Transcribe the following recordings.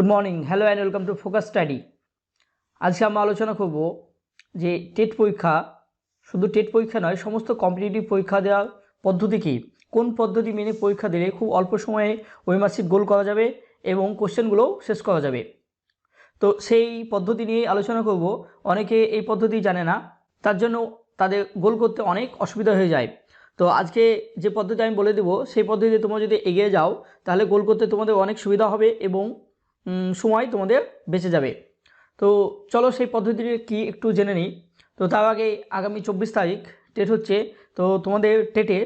Good morning hello and welcome to focus study আজকে আমরা আলোচনা করব যে টেট পরীক্ষা, শুধু টেট পরীক্ষা নয়, সমস্ত কম্পিটিটিভ পরীক্ষা দেওয়ার পদ্ধতি কী? কোন পদ্ধতি মেনে পরীক্ষা দিলে খুব অল্প সময়ে ওই মার্কশিট গোল করা যাবে এবং কোশ্চেনগুলোও শেষ করা যাবে? তো সেই পদ্ধতি নিয়ে আলোচনা করব। অনেকে এই পদ্ধতি জানে না, তার জন্য তাদের গোল করতে অনেক অসুবিধা হয়ে যায়। তো আজকে যে পদ্ধতি আমি বলে দেবো, সেই পদ্ধতিতে তোমরা যদি এগিয়ে যাও, তাহলে গোল করতে তোমাদের অনেক সুবিধা হবে এবং সময় তোমাদের বেঁচে যাবে। তো চলো সেই পদ্ধতিটি কি একটু জেনে নিই। তো তার আগে আগামী চব্বিশ তারিখ টেট হচ্ছে, তো তোমাদের টেটে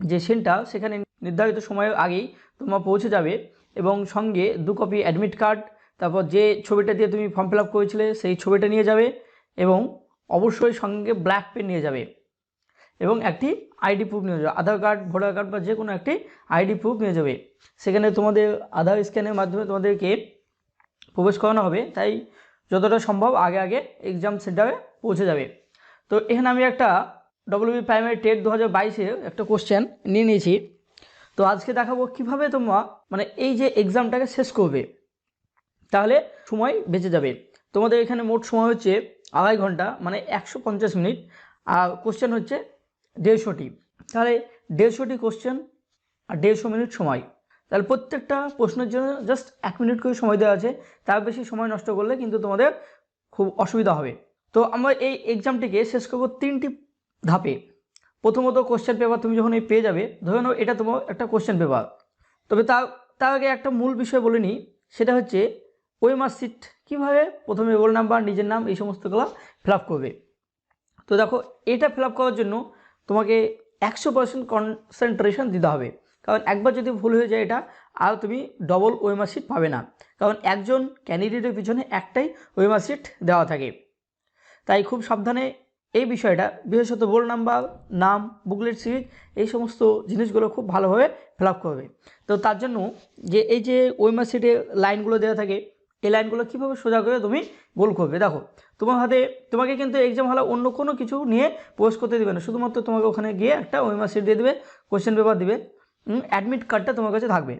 যে সেন্টার সেখানে নির্ধারিত সময়ের আগেই তোমার পৌঁছে যাবে এবং সঙ্গে দু কপি অ্যাডমিট কার্ড তারপর যে ছবিটা দিয়ে তুমি ফর্ম ফিল আপ করেছিলে, সেই ছবিটা নিয়ে যাবে এবং অবশ্যই সঙ্গে ব্ল্যাক পেন নিয়ে যাবে। এবং একটি আইডি প্রুফ নিয়ে যাবে। আধার কার্ড ভোটার কার্ড বা যে কোনো একটি আইডি প্রুফ নিয়ে যাবে। সেখানে তোমাদের আধার স্ক্যানের মাধ্যমে তোমাদেরকে প্রবেশ করানো হবে। তাই যতটা সম্ভব আগে আগে এক্সাম সেন্টারে পৌঁছে যাবে। তো এখানে আমি একটা ডব্লিউবি প্রাইমারি টেট দু হাজার একটা কোশ্চেন নিয়ে নিয়েছি। তো আজকে দেখাবো কীভাবে তোমরা মানে এই যে এক্সামটাকে শেষ করবে। তাহলে সময় বেঁচে যাবে। তোমাদের এখানে মোট সময় হচ্ছে আড়াই ঘণ্টা মানে একশো পঞ্চাশ মিনিট। আর কোশ্চেন হচ্ছে দেড়শোটি। তাহলে দেড়শোটি কোশ্চেন আর দেড়শো মিনিট সময়। তাহলে প্রত্যেকটা প্রশ্নের জন্য জাস্ট এক মিনিট করে সময় দেওয়া আছে। তার বেশি সময় নষ্ট করলে কিন্তু তোমাদের খুব অসুবিধা হবে। তো আমরা এই এক্সামটিকে শেষ করব তিনটি ধাপে। প্রথমত কোশ্চেন পেপার তুমি যখন এই পেয়ে যাবে, ধরে নাও এটা তোমার একটা কোশ্চেন পেপার তবে তার তার আগে একটা মূল বিষয় বলে নিই। সেটা হচ্ছে ওই মার্কশিট কীভাবে প্রথমে রোল নাম্বার নিজের নাম এই সমস্তগুলো ফিল করবে। তো দেখো এটা ফিল করার জন্য তোমাকে একশো পার্সেন্ট কনসেন্ট্রেশন দিতে হবে। কারণ একবার যদি ভুল হয়ে যায় এটা, আর তুমি ডবল ওই মার্কশিট পাবে না। কারণ একজন ক্যান্ডিডেটের পিছনে একটাই ওই মার্কশিট দেওয়া থাকে। তাই খুব সাবধানে এই বিষয়টা, বিশেষত বোর্ড নাম্বার নাম বুকলেট সিরিজ এই সমস্ত জিনিসগুলো খুব ভালোভাবে ফিল করবে। তো তার জন্য যে এই যে ওই মার্কশিটে লাইনগুলো দেওয়া থাকে এই লাইনগুলো কীভাবে সোজা করে তুমি গোল করবে? দেখো, তোমার হাতে, তোমাকে কিন্তু এক্সাম হলে অন্য কোনো কিছু নিয়ে পোস্ট করতে দেবে না। শুধুমাত্র তোমাকে ওখানে গিয়ে একটা ওই মার্কশিট দিয়ে দেবে কোশ্চেন পেপার দেবে অ্যাডমিট কার্ডটা তোমার কাছে থাকবে।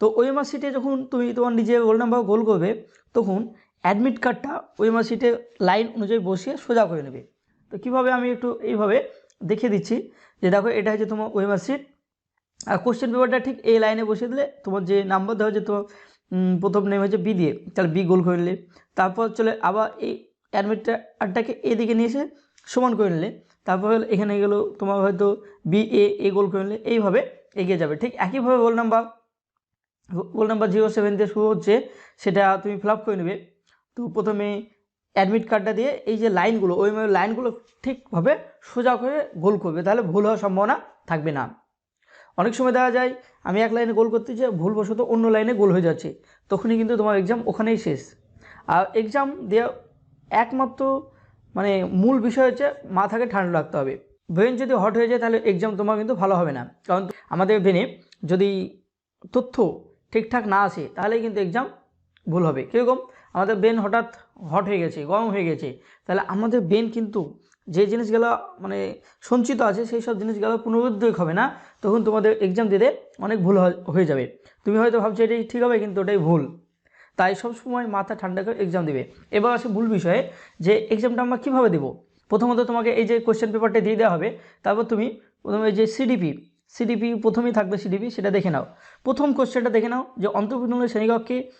তো ওই মার্কশিটে যখন তুমি তোমার নিজে রোল নাম্বার গোল করবে, তখন অ্যাডমিট কার্ডটা ওই মার্কশিটে লাইন অনুযায়ী বসিয়ে সোজা করে নেবে। তো কীভাবে আমি একটু এইভাবে দেখিয়ে দিচ্ছি? যে দেখো, এটা হচ্ছে তোমার ওই মার্কশিট আর কোশ্চেন পেপারটা ঠিক এই লাইনে বসিয়ে দিলে তোমার যে নাম্বার দেওয়া হচ্ছে তোমার প্রথম নেমে হচ্ছে বি দিয়ে। তাহলে বি গোল করে নিলে। তারপর চলে আবার এই অ্যাডমিটটা অ্যাডমিটটাকে এদিকে নিয়ে এসে সমান করে নিলে। তারপর এখানে গেলো, তোমার হয়তো বি, এ এ গোল করে নিলে এইভাবে এগিয়ে যাবে। ঠিক একইভাবে roll number roll number zero seven দিয়ে শুরু হচ্ছে, সেটা তুমি ফিল করে নেবে। তো প্রথমে অ্যাডমিট কার্ডটা দিয়ে এই যে লাইনগুলো ওই লাইনগুলো ঠিকভাবে সোজা করে গোল করবে। তাহলে ভুল হওয়ার সম্ভাবনা থাকবে না। অনেক সময় দেখা যায়, আমি এক লাইনে গোল করতে চাই ভুলবশত অন্য লাইনে গোল হয়ে যাচ্ছে। তখনই কিন্তু তোমার এক্সাম ওখানেই শেষ। আর এক্সাম দেওয়া একমাত্র মানে মূল বিষয় হচ্ছে মাথাকে ঠান্ডা রাখতে হবে। ব্রেন যদি হট হয়ে যায় তাহলে এক্সাম তোমার কিন্তু ভালো হবে না। কারণ আমাদের ব্রেনে যদি তথ্য ঠিকঠাক না আসে, তাহলেই কিন্তু এক্সাম ভুল হবে। কীরকম? আমাদের ব্রেন হঠাৎ হট হয়ে গেছে, গরম হয়ে গেছে। তাহলে আমাদের ব্রেন কিন্তু যে জিনিসগুলো মানে সঞ্চিত আছে, সেই সব জিনিসগুলো পুনরুদ্যোগ হবে না, তখন তোমাদের এক্সাম দিতে অনেক ভুল হয়- যাবে। তুমি হয়তো ভাবছ এটাই ঠিক হবে, কিন্তু ওটাই ভুল। তাই সব সময় মাথা ঠান্ডা করে এক্সাম দেবে। এবার আসে ভুল বিষয়ে, যে এক্সামটা আমরা কীভাবে দেবো? প্রথমত তোমাকে এই যে কোশ্চেন পেপারটা দিয়ে দেওয়া হবে, তারপর তুমি প্রথমে যে সিডিপি সিডিপি প্রথমেই থাকবে সিডিপি সেটা দেখে নাও। প্রথম কোশ্চেনটা দেখে নাও, যে অন্তর্ভুক্ত শ্রেণীকক্ষে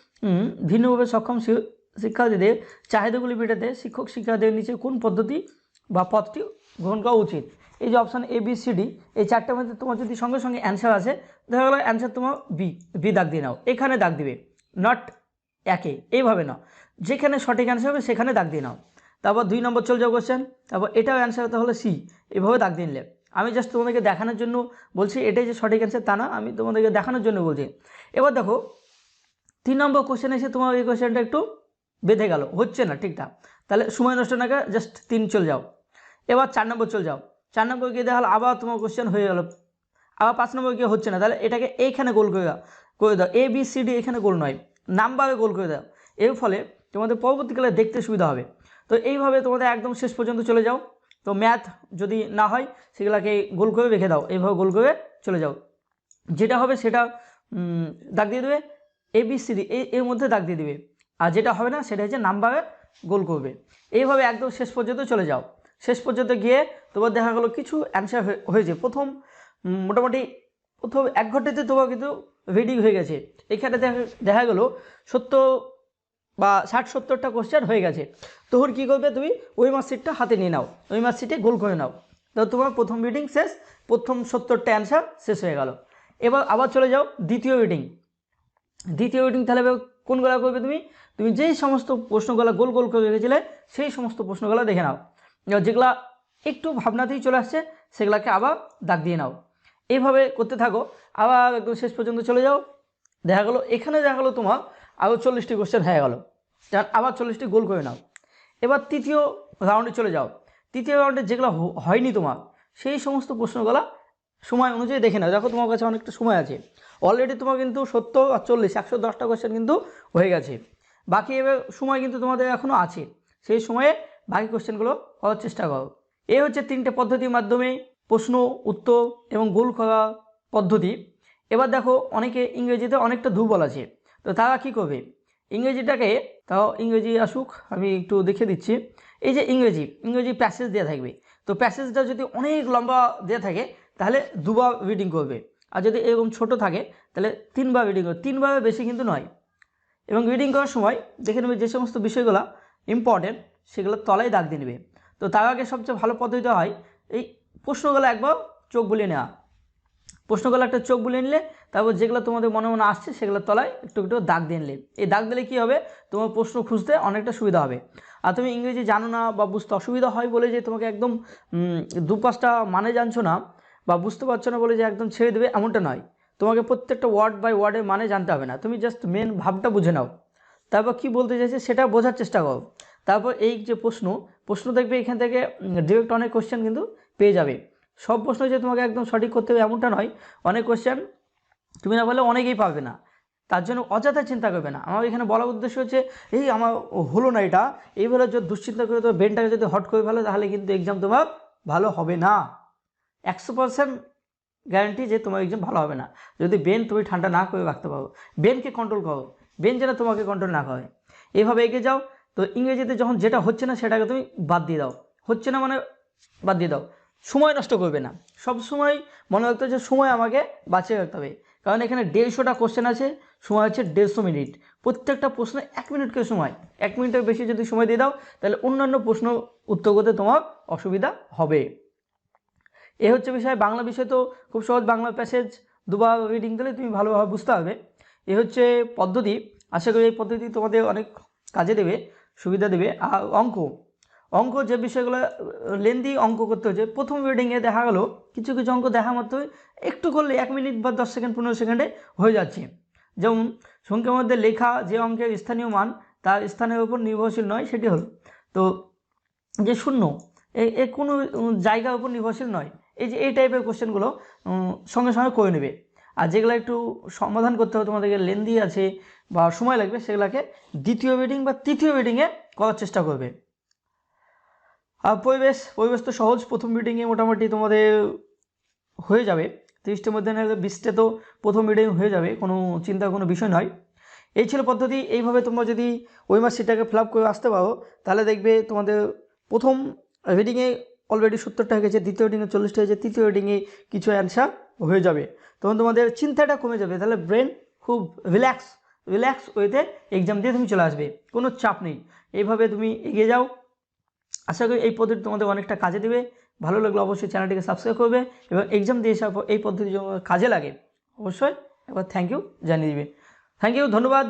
ভিন্নভাবে সক্ষম শিক্ষার্থীদের চাহিদাগুলি মেটাতে শিক্ষক শিক্ষার্থীদের নিচে কোন পদ্ধতি বা পথটি গ্রহণ করা উচিত। এই যে option A B C D এই চারটার মধ্যে তোমার যদি সঙ্গে সঙ্গে অ্যান্সার আসে, দেখা গেলো অ্যান্সার তোমার বি বি দাগ দিয়ে নাও। এখানে দাগ দিবে নট একে, এইভাবে নাও। যেখানে সঠিক অ্যান্সার হবে, সেখানে দাগ দিয়ে নাও। তারপর দুই নম্বর চলে যাও কোশ্চেন তারপর এটাও অ্যান্সার তাহলে সি এভাবে দাগ দিয়ে নিলে। আমি জাস্ট তোমাদেরকে দেখানোর জন্য বলছি, এটাই যে সঠিক অ্যান্সার তা না, আমি তোমাদেরকে দেখানোর জন্য বলছি। এবার দেখো, তিন নম্বর কোশ্চেন এসে তোমার এই কোশ্চেনটা একটু বেঁধে গেল, হচ্ছে না, ঠিকঠাক। তাহলে সময় নষ্ট না জাস্ট তিন চলে যাও। এবার চার নম্বর চলে যাও। চার নম্বর গিয়ে দেখাল আবার তোমার কোশ্চেন হয়ে গেল। আবার পাঁচ নম্বর গিয়ে হচ্ছে না। তাহলে এটাকে এইখানে গোল করে দাও করে দাও। এ বি সি ডি এখানে গোল নয়। নাম্বারে গোল করে দাও। এর ফলে তোমাদের পরবর্তীকালে দেখতে সুবিধা হবে। তো এইভাবে তোমাদের একদম শেষ পর্যন্ত চলে যাও। তো ম্যাথ যদি না হয়, সেগুলাকে গোল করে রেখে দাও। এইভাবে গোল করে চলে যাও। যেটা হবে সেটা দাগ দিয়ে দেবে। এ বি সি ডি এর মধ্যে দাগ দিয়ে দেবে। আর যেটা হবে না, সেটা হচ্ছে নাম্বারে গোল করবে। এইভাবে একদম শেষ পর্যন্ত চলে যাও। শেষ পর্যন্ত গিয়ে তোমার দেখা গেলো কিছু অ্যান্সার হয়েছে। প্রথম মোটামুটি প্রথম এক ঘন্টাতে তোমার কিন্তু রেডি হয়ে গেছে। এখানে দেখা দেখা গেলো সত্তর বা ষাট সত্তরটা কোশ্চেন হয়ে গেছে। তখন কী করবে তুমি? ওই মার্কশিটটা হাতে নিয়ে নাও। ওই মার্কশিটে গোল করে নাও। তো তোমার প্রথম রিডিং শেষ, প্রথম সত্তরটা অ্যান্সার শেষ হয়ে গেল। এবার আবার চলে যাও দ্বিতীয় রিডিং দ্বিতীয় রিডিং তাহলে কোনগুলো করবে তুমি? তুমি যেই সমস্ত প্রশ্নগুলো গোল গোল করে রেখেছিলে, সেই সমস্ত প্রশ্নগুলো দেখে নাও। যেগুলা একটু ভাবনাতেই চলে আসছে, সেগুলাকে আবার দাগ দিয়ে নাও। এইভাবে করতে থাকো, আবার একদম শেষ পর্যন্ত চলে যাও। দেখা গেলো, এখানে দেখা গেলো তোমার আরও চল্লিশটি কোশ্চেন হয়ে গেলো। আবার চল্লিশটি গোল করে নাও। এবার তৃতীয় রাউন্ডে চলে যাও। তৃতীয় রাউন্ডে যেগুলো হয়নি তোমার, সেই সমস্ত প্রশ্নগুলো সময় অনুযায়ী দেখে নাও। দেখো তোমার কাছে অনেকটা সময় আছে। অলরেডি তোমার কিন্তু সত্তর আর চল্লিশ, একশো দশটা কোশ্চেন কিন্তু হয়ে গেছে। বাকি এবার সময় কিন্তু তোমাদের এখনও আছে। সেই সময়ে বাকি কোশ্চেনগুলো করার চেষ্টা করো। এই হচ্ছে তিনটে পদ্ধতির মাধ্যমে প্রশ্ন, উত্তর এবং গোল করা পদ্ধতি। এবার দেখো অনেকে ইংরেজিতে অনেকটা দুর্বল আছে। তো তারা কী করবে? ইংরেজিটাকে, তাও ইংরেজি আসুক, আমি একটু দেখে দিচ্ছি। এই যে ইংরেজি ইংরেজি প্যাসেজ দেওয়া থাকবে। তো প্যাসেজটা যদি অনেক লম্বা দেওয়া থাকে, তাহলে দুবার রিডিং করবে। আর যদি এরকম ছোট থাকে, তাহলে তিনবার রিডিং করবে। তিনবারের বেশি কিন্তু নয়। এবং রিডিং করার সময় দেখে নেবে যে সমস্ত বিষয়গুলো ইম্পর্টেন্ট সেগুলো তলায় দাগ দিয়ে নেবে। তো তার আগে সবচেয়ে ভালো পদ্ধতি হয়, এই প্রশ্নগুলো একবার চোখ বুলিয়ে নেওয়া। প্রশ্নগুলো একটা চোখ বুলিয়ে নিলে, তারপর যেগুলো তোমাদের মনে মনে আসছে সেগুলো তলায় একটু একটু দাগ দিয়ে নিলে। এই দাগ দিলে কী হবে? তোমার প্রশ্ন খুঁজতে অনেকটা সুবিধা হবে। আর তুমি ইংরেজি জানো না বা বুঝতে অসুবিধা হয় বলে যে তোমাকে একদম দু পাঁচটা মানে জানছো না বা বুঝতে পারছ না বলে যে একদম ছেড়ে দেবে, এমনটা নয়। তোমাকে প্রত্যেকটা ওয়ার্ড বাই ওয়ার্ডের মানে জানতে হবে না। তুমি জাস্ট মেন ভাবটা বুঝে নাও। তারপর কি বলতে চাইছে সেটা বোঝার চেষ্টা করো। তারপর এই যে প্রশ্ন প্রশ্ন দেখবে এখান থেকে ডিরেক্ট অনেক কোশ্চেন কিন্তু পেয়ে যাবে। সব প্রশ্ন যে তোমাকে একদম সঠিক করতে হবে এমনটা নয়। অনেক কোশ্চেন তুমি না বললে অনেকেই পাবে না। তার জন্য অযথা চিন্তা করবে না। আমার এখানে বলার উদ্দেশ্য হচ্ছে, এই আমার হলো না এটা। এইভাবে যদি দুশ্চিন্তা করে তো ব্রেনটাকে যদি হট করে ফেলো, তাহলে কিন্তু এক্সাম তোমার ভালো হবে না। একশো পার্সেন্ট গ্যারান্টি যে তোমার এক্সাম ভালো হবে না। যদি ব্রেন তুমি ঠান্ডা না করে রাখতে পারো ব্রেনকে কন্ট্রোল করো। ব্রেন যেন তোমাকে কন্ট্রোল না করে। এভাবে এগিয়ে যাও। তো ইংরেজিতে যখন যেটা হচ্ছে না সেটাকে তুমি বাদ দিয়ে দাও। হচ্ছে না মানে বাদ দিয়ে দাও। সময় নষ্ট করবে না। সব সময় মনে রাখতে যে সময় আমাকে বাঁচিয়ে রাখতে হবে। কারণ এখানে দেড়শোটা কোশ্চেন আছে, সময় হচ্ছে দেড়শো মিনিট। প্রত্যেকটা প্রশ্ন এক মিনিট করে সময়। এক মিনিটের বেশি যদি সময় দিয়ে দাও, তাহলে অন্যান্য প্রশ্ন উত্তর করতে তোমার অসুবিধা হবে। এ হচ্ছে বিষয়। বাংলা বিষয় তো খুব সহজ, বাংলা প্যাসেজ দুবার রিডিং দিলে তুমি ভালোভাবে বুঝতে পারবে। এ হচ্ছে পদ্ধতি। আশা করি এই পদ্ধতি তোমাদের অনেক কাজে দেবে। সুবিধা দেবে। আর অঙ্ক। অঙ্ক যে বিষয়গুলো লেন্দি অঙ্ক করতে হচ্ছে প্রথম রিডিংয়ে দেখা গেলো, কিছু কিছু অঙ্ক দেখা মাত্রই একটু করলে এক মিনিট বা দশ সেকেন্ড পনেরো সেকেন্ডে হয়ে যাচ্ছে। যেমন, সংখ্যার মধ্যে লেখা যে অঙ্কের স্থানীয় মান, তার স্থানের উপর নির্ভরশীল নয়, সেটি হল, তো যে শূন্য, এ কোনো জায়গার উপর নির্ভরশীল নয়। এই যে, এই টাইপের কোশ্চেনগুলো সঙ্গে সঙ্গে করে নেবে। আর যেগুলো একটু সমাধান করতে হবে, তোমাদেরকে লেন্দি আছে বা সময় লাগবে, সেগুলোকে দ্বিতীয় রিডিং বা তৃতীয় রিডিংয়ে করার চেষ্টা করবে। আর পরিবেশ পরিবেশ তো সহজ, প্রথম রিডিংয়ে মোটামুটি তোমাদের হয়ে যাবে। তিরিশটার মধ্যে নাহলে বিশটে তো প্রথম রিডিং হয়ে যাবে, কোনো চিন্তার কোনো বিষয় নয়। এই ছিল পদ্ধতি, এইভাবে তোমরা যদি ওই মাস সেটাকে ফিল করে আসতে পারো, তাহলে দেখবে তোমাদের প্রথম রিডিংয়ে অলরেডি সত্তরটা হয়ে গেছে, দ্বিতীয় রিডিংয়ে চল্লিশটা হয়েছে তৃতীয় রিডিংয়ে কিছু অ্যান্সার হয়ে যাবে। তখন তোমাদের চিন্তাটা কমে যাবে। তাহলে ব্রেন খুব রিল্যাক্স রিল্যাক্স ওয়েতে এক্সাম দিয়ে তুমি চলে আসবে। কোনো চাপ নেই। এইভাবে তুমি এগিয়ে যাও। আশা করি এই পদ্ধতি তোমাদের অনেকটা কাজে দেবে। ভালো লাগলে অবশ্যই চ্যানেলটিকে সাবস্ক্রাইব করবে এবং এক্সাম দিয়ে এসে এই পদ্ধতি কাজে লাগে। অবশ্যই একবার থ্যাংক ইউ জানিয়ে দিবে। থ্যাংক ইউ ধন্যবাদ।